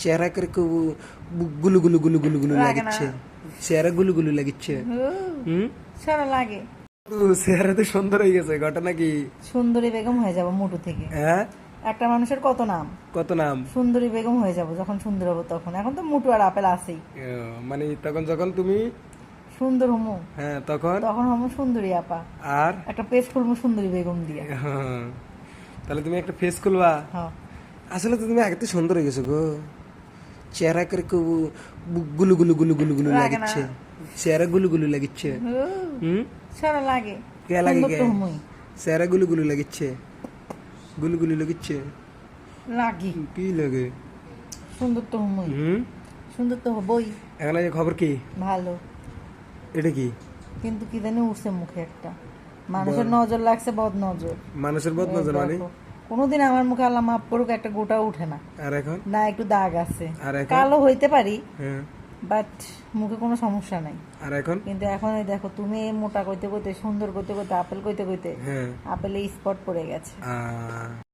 চেহারা করে খুব গুলু গুলু গুলু গুলু গুলু লাগে না। লাগিচ্ছে চেহারা গুলু গুলু লাগিচ্ছে হুম সারা লাগে চেহারা তো সুন্দর হয়ে গেছে ঘটনা কি সুন্দরী বেগম হয়ে যাব মোটু থেকে হ্যাঁ একটা মানুষের কত নাম কত নাম সুন্দরী বেগম হয়ে যাব যখন সুন্দর হব তখন. এখন তো মুটু আর আপেল আছেই মানে তখন যখন তুমি সুন্দর হমু হ্যাঁ তখন তখন হমু সুন্দরী আপা আর একটা পেজ খুলবো সুন্দরী বেগম দিয়ে তাহলে তুমি একটা ফেস খুলবা আসলে তো তুমি আগে তো সুন্দর হয়ে গেছো গো গুলু গুলু গুলু লাগে না। লাগিচ্ছে চেহারা গুলু গুলু লাগিচ্ছে হুম সারা গুলু গুলু লাগিচ্ছে গুলু গুলু লাগিচ্ছে লাগি কি লাগে সুন্দর তো হমুই হুম সুন্দর তো হবই এখন এই খবর কি ভালো এটা কি কিন্তু কি জানি উঠছে মুখে একটা মানুষের নজর লাগছে বদ নজর মানুষের বদ নজর মানে কোনোদিন আমার মুখে আল্লাহ মাফ করুক একটা গোটা উঠে না। আর এখন? না একটু দাগ আছে। আর এখন? কালো হইতে পারি হ্যাঁ। বাট মুখে কোনো সমস্যা নাই। আর এখন? কিন্তু এখন ওই দেখো তুমি মোটা কইতে কইতে সুন্দর কইতে কইতে আপেল কইতে কইতে হ্যাঁ। আপেলে স্পট পড়ে গেছে।